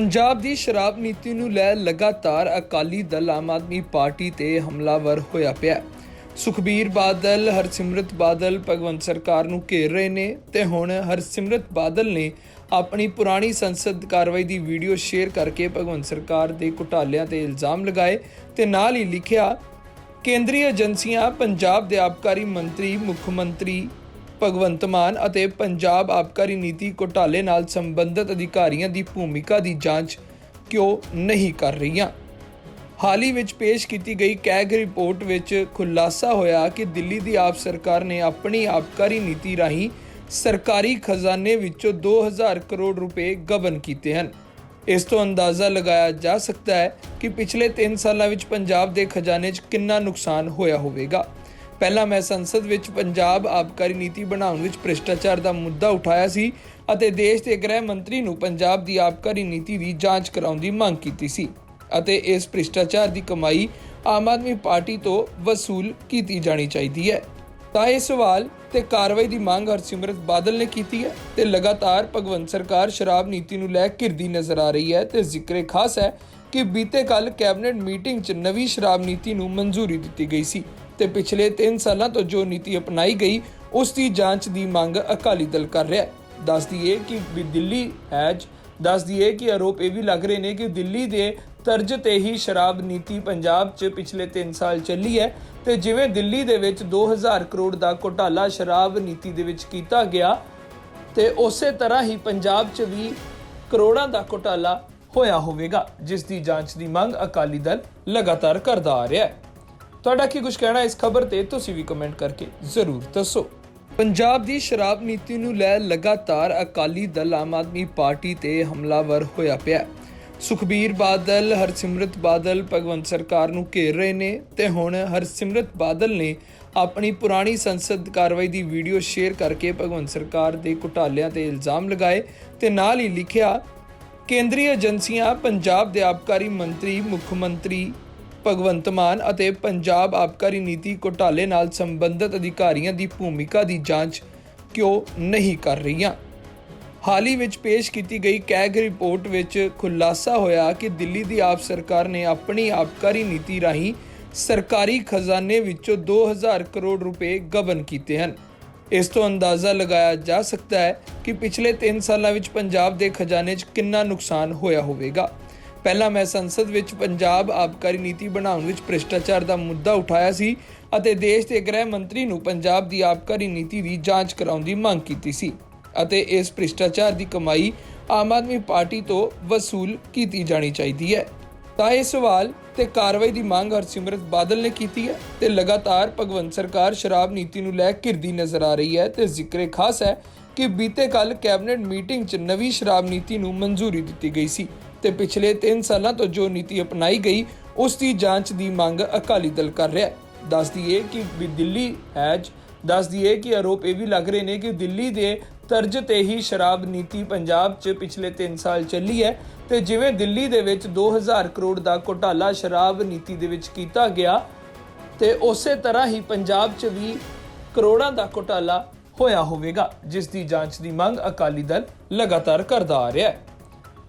ਪੰਜਾਬ ਦੀ ਸ਼ਰਾਬ ਨੀਤੀ ਨੂੰ ਲੈ ਲਗਾਤਾਰ ਅਕਾਲੀ ਦਲ ਆਮ ਆਦਮੀ ਪਾਰਟੀ ਤੇ ਹਮਲਾਵਰ ਹੋਇਆ ਪਿਆ। ਸੁਖਬੀਰ ਬਾਦਲ, ਹਰਸਿਮਰਤ ਬਾਦਲ ਭਗਵੰਤ ਸਰਕਾਰ ਨੂੰ ਘੇਰ ਰਹੇ ਨੇ ਤੇ ਹੁਣ ਹਰਸਿਮਰਤ ਬਾਦਲ ਨੇ ਆਪਣੀ ਪੁਰਾਣੀ ਸੰਸਦ ਕਾਰਵਾਈ ਦੀ ਵੀਡੀਓ ਸ਼ੇਅਰ ਕਰਕੇ ਭਗਵੰਤ ਸਰਕਾਰ ਦੇ ਘੁਟਾਲਿਆਂ ਤੇ ਇਲਜ਼ਾਮ ਲਗਾਏ ਤੇ ਨਾਲ ਹੀ ਲਿਖਿਆ, ਕੇਂਦਰੀ ਏਜੰਸੀਆਂ, ਪੰਜਾਬ ਦੇ ਆਬਕਾਰੀ ਮੰਤਰੀ, ਮੁੱਖ ਮੰਤਰੀ ਭਗਵੰਤ ਮਾਨ ਅਤੇ ਪੰਜਾਬ ਆਬਕਾਰੀ ਨੀਤੀ ਘੋਟਾਲੇ ਨਾਲ ਸੰਬੰਧਿਤ ਅਧਿਕਾਰੀਆਂ ਦੀ ਭੂਮਿਕਾ ਦੀ ਜਾਂਚ ਕਿਉਂ ਨਹੀਂ ਕਰ ਰਹੀਆਂ? ਹਾਲ ਹੀ ਵਿੱਚ ਪੇਸ਼ ਕੀਤੀ ਗਈ ਕੈਗ ਰਿਪੋਰਟ ਵਿੱਚ ਖੁਲਾਸਾ ਹੋਇਆ ਕਿ ਦਿੱਲੀ ਦੀ ਆਪ ਸਰਕਾਰ ਨੇ ਆਪਣੀ ਆਬਕਾਰੀ ਨੀਤੀ ਰਾਹੀਂ ਸਰਕਾਰੀ ਖਜ਼ਾਨੇ ਵਿੱਚੋਂ 2000 ਕਰੋੜ ਰੁਪਏ ਗਬਨ ਕੀਤੇ ਹਨ। ਇਸ ਤੋਂ ਅੰਦਾਜ਼ਾ ਲਗਾਇਆ ਜਾ ਸਕਦਾ ਹੈ ਕਿ ਪਿਛਲੇ 3 ਸਾਲਾਂ ਵਿੱਚ ਪੰਜਾਬ ਦੇ ਖਜ਼ਾਨੇ 'ਚ ਕਿੰਨਾ ਨੁਕਸਾਨ ਹੋਇਆ ਹੋਵੇਗਾ। ਪਹਿਲਾਂ ਮੈਂ ਸੰਸਦ ਵਿੱਚ ਪੰਜਾਬ ਆਬਕਾਰੀ ਨੀਤੀ ਬਣਾਉਣ ਵਿੱਚ ਭ੍ਰਿਸ਼ਟਾਚਾਰ ਦਾ ਮੁੱਦਾ ਉਠਾਇਆ ਸੀ ਅਤੇ ਦੇਸ਼ ਦੇ ਗ੍ਰਹਿ ਮੰਤਰੀ ਨੂੰ ਪੰਜਾਬ ਦੀ ਆਬਕਾਰੀ ਨੀਤੀ ਦੀ ਜਾਂਚ ਕਰਾਉਣ ਦੀ ਮੰਗ ਕੀਤੀ ਸੀ ਅਤੇ ਇਸ ਭ੍ਰਿਸ਼ਟਾਚਾਰ ਦੀ ਕਮਾਈ ਆਮ ਆਦਮੀ ਪਾਰਟੀ ਤੋਂ ਵਸੂਲ ਕੀਤੀ ਜਾਣੀ ਚਾਹੀਦੀ ਹੈ। ਤਾਂ ਇਹ ਸਵਾਲ ਤੇ ਕਾਰਵਾਈ ਦੀ ਮੰਗ ਹਰਸਿਮਰਤ ਬਾਦਲ ਨੇ ਕੀਤੀ ਹੈ ਤੇ ਲਗਾਤਾਰ ਭਗਵੰਤ ਸਰਕਾਰ ਸ਼ਰਾਬ ਨੀਤੀ ਨੂੰ ਲੈ ਘਿਰਦੀ ਨਜ਼ਰ ਆ ਰਹੀ ਹੈ ਤੇ ਜ਼ਿਕਰੇ ਖਾਸ ਹੈ ਕਿ ਬੀਤੇ ਕੱਲ ਕੈਬਨਿਟ ਮੀਟਿੰਗ 'ਚ ਨਵੀਂ ਸ਼ਰਾਬ ਨੀਤੀ ਨੂੰ ਮਨਜ਼ੂਰੀ ਦਿੱਤੀ ਗਈ ਸੀ। ਤੇ ਪਿਛਲੇ 3 ਸਾਲਾਂ ਤੋਂ ਜੋ ਨੀਤੀ ਅਪਣਾਈ ਗਈ, ਉਸ ਦੀ ਜਾਂਚ ਦੀ ਮੰਗ ਅਕਾਲੀ ਦਲ ਕਰ ਰਿਹਾ ਹੈ। ਦੱਸ ਦਈਏ ਕਿ ਵੀ ਦਿੱਲੀ ਹੈਜ, ਦੱਸ ਦਈਏ ਕਿ ਆਰੋਪ ਇਹ ਵੀ ਲੱਗ ਰਹੇ ਨੇ ਕਿ ਦਿੱਲੀ ਦੇ ਤਰਜ ਤੇ ਹੀ ਸ਼ਰਾਬ ਨੀਤੀ ਪੰਜਾਬ 'ਚ ਪਿਛਲੇ 3 ਸਾਲ ਚੱਲੀ ਹੈ ਤੇ ਜਿਵੇਂ ਦਿੱਲੀ ਦੇ ਵਿੱਚ 2000 ਕਰੋੜ ਦਾ ਘੋਟਾਲਾ ਸ਼ਰਾਬ ਨੀਤੀ ਦੇ ਵਿੱਚ ਕੀਤਾ ਗਿਆ, ਤੇ ਉਸੇ ਤਰ੍ਹਾਂ ਹੀ ਪੰਜਾਬ 'ਚ ਵੀ ਕਰੋੜਾਂ ਦਾ ਘੋਟਾਲਾ ਹੋਇਆ ਹੋਵੇਗਾ, ਜਿਸ ਦੀ ਜਾਂਚ ਦੀ ਮੰਗ ਅਕਾਲੀ ਦਲ ਲਗਾਤਾਰ ਕਰਦਾ ਆ ਰਿਹਾ ਹੈ। ਤੁਹਾਡਾ ਕੀ ਕੁਝ ਕਹਿਣਾ ਇਸ ਖਬਰ ਤੇ? ਤੁਸੀਂ ਵੀ ਕਮੈਂਟ ਕਰਕੇ ਜ਼ਰੂਰ ਦੱਸੋ। ਪੰਜਾਬ ਦੀ ਸ਼ਰਾਬ ਨੀਤੀ ਨੂੰ ਲੈ ਲਗਾਤਾਰ ਅਕਾਲੀ ਦਲ ਆਮ ਆਦਮੀ ਪਾਰਟੀ ਤੇ ਹਮਲਾਵਰ ਹੋਇਆ ਪਿਆ ਸੁਖਬੀਰ ਬਾਦਲ, ਹਰਸਿਮਰਤ ਬਾਦਲ ਭਗਵੰਤ ਸਰਕਾਰ ਨੂੰ ਘੇਰ ਰਹੇ ਨੇ ਤੇ ਹੁਣ ਹਰਸਿਮਰਤ ਬਾਦਲ ਨੇ ਆਪਣੀ ਪੁਰਾਣੀ ਸੰਸਦ ਕਾਰਵਾਈ ਦੀ ਵੀਡੀਓ ਸ਼ੇਅਰ ਕਰਕੇ ਭਗਵੰਤ ਸਰਕਾਰ ਦੇ ਘੁਟਾਲਿਆਂ ਤੇ ਇਲਜ਼ਾਮ ਲਗਾਏ ਤੇ ਨਾਲ ਹੀ ਲਿਖਿਆ, ਕੇਂਦਰੀ ਏਜੰਸੀਆਂ, ਪੰਜਾਬ ਦੇ ਆਬਕਾਰੀ ਮੰਤਰੀ, ਮੁੱਖ ਮੰਤਰੀ ਭਗਵੰਤ ਮਾਨ ਅਤੇ ਪੰਜਾਬ ਆਬਕਾਰੀ ਨੀਤੀ ਘੋਟਾਲੇ ਨਾਲ ਸੰਬੰਧਿਤ ਅਧਿਕਾਰੀਆਂ ਦੀ ਭੂਮਿਕਾ ਦੀ ਜਾਂਚ ਕਿਉਂ ਨਹੀਂ ਕਰ ਰਹੀਆਂ? ਹਾਲ ਹੀ ਵਿੱਚ ਪੇਸ਼ ਕੀਤੀ ਗਈ ਕੈਗ ਰਿਪੋਰਟ ਵਿੱਚ ਖੁਲਾਸਾ ਹੋਇਆ ਕਿ ਦਿੱਲੀ ਦੀ ਆਪ ਸਰਕਾਰ ਨੇ ਆਪਣੀ ਆਬਕਾਰੀ ਨੀਤੀ ਰਾਹੀਂ ਸਰਕਾਰੀ ਖਜ਼ਾਨੇ ਵਿੱਚੋਂ 2000 ਕਰੋੜ ਰੁਪਏ ਗਬਨ ਕੀਤੇ ਹਨ। ਇਸ ਤੋਂ ਅੰਦਾਜ਼ਾ ਲਗਾਇਆ ਜਾ ਸਕਦਾ ਹੈ ਕਿ ਪਿਛਲੇ 3 ਸਾਲਾਂ ਵਿੱਚ ਪੰਜਾਬ ਦੇ ਖਜ਼ਾਨੇ 'ਚ ਕਿੰਨਾ ਨੁਕਸਾਨ ਹੋਇਆ ਹੋਵੇਗਾ। ਪਹਿਲਾਂ ਮੈਂ ਸੰਸਦ ਵਿੱਚ ਪੰਜਾਬ ਆਬਕਾਰੀ ਨੀਤੀ ਬਣਾਉਣ ਵਿੱਚ ਭ੍ਰਿਸ਼ਟਾਚਾਰ ਦਾ ਮੁੱਦਾ ਉਠਾਇਆ ਸੀ ਅਤੇ ਦੇਸ਼ ਦੇ ਗ੍ਰਹਿ ਮੰਤਰੀ ਨੂੰ ਪੰਜਾਬ ਦੀ ਆਬਕਾਰੀ ਨੀਤੀ ਦੀ ਜਾਂਚ ਕਰਾਉਣ ਦੀ ਮੰਗ ਕੀਤੀ ਸੀ ਅਤੇ ਇਸ ਭ੍ਰਿਸ਼ਟਾਚਾਰ ਦੀ ਕਮਾਈ ਆਮ ਆਦਮੀ ਪਾਰਟੀ ਤੋਂ ਵਸੂਲ ਕੀਤੀ ਜਾਣੀ ਚਾਹੀਦੀ ਹੈ। ਤਾਂ ਇਹ ਸਵਾਲ ਤੇ ਕਾਰਵਾਈ ਦੀ ਮੰਗ ਹਰਸਿਮਰਤ ਬਾਦਲ ਨੇ ਕੀਤੀ ਹੈ ਤੇ ਲਗਾਤਾਰ ਭਗਵੰਤ ਸਰਕਾਰ ਸ਼ਰਾਬ ਨੀਤੀ ਨੂੰ ਲੈ ਘਿਰਦੀ ਨਜ਼ਰ ਆ ਰਹੀ ਹੈ ਤੇ ਜ਼ਿਕਰੇ ਖਾਸ ਹੈ ਕਿ ਬੀਤੇ ਕੱਲ ਕੈਬਨਿਟ ਮੀਟਿੰਗ 'ਚ ਨਵੀਂ ਸ਼ਰਾਬ ਨੀਤੀ ਨੂੰ ਮਨਜ਼ੂਰੀ ਦਿੱਤੀ ਗਈ ਸੀ। ਤੇ ਪਿਛਲੇ 3 ਸਾਲਾਂ ਤੋਂ ਜੋ ਨੀਤੀ ਅਪਣਾਈ ਗਈ, ਉਸ ਦੀ ਜਾਂਚ ਦੀ ਮੰਗ ਅਕਾਲੀ ਦਲ ਕਰ ਰਿਹਾ ਹੈ। ਦੱਸ ਦਈਏ ਕਿ ਵੀ ਦਿੱਲੀ ਹੈਜ, ਦੱਸ ਦਈਏ ਕਿ ਆਰੋਪ ਇਹ ਵੀ ਲੱਗ ਰਹੇ ਨੇ ਕਿ ਦਿੱਲੀ ਦੇ ਤਰਜ ਤੇ ਹੀ ਸ਼ਰਾਬ ਨੀਤੀ ਪੰਜਾਬ 'ਚ ਪਿਛਲੇ 3 ਸਾਲ ਚੱਲੀ ਹੈ ਤੇ ਜਿਵੇਂ ਦਿੱਲੀ ਦੇ ਵਿੱਚ 2000 ਕਰੋੜ ਦਾ ਘੁਟਾਲਾ ਸ਼ਰਾਬ ਨੀਤੀ ਦੇ ਵਿੱਚ ਕੀਤਾ ਗਿਆ, ਤੇ ਉਸੇ ਤਰ੍ਹਾਂ ਹੀ ਪੰਜਾਬ 'ਚ ਵੀ ਕਰੋੜਾਂ ਦਾ ਘੁਟਾਲਾ ਹੋਇਆ ਹੋਵੇਗਾ, ਜਿਸ ਦੀ ਜਾਂਚ ਦੀ ਮੰਗ ਅਕਾਲੀ ਦਲ ਲਗਾਤਾਰ ਕਰਦਾ ਆ ਰਿਹਾ ਹੈ।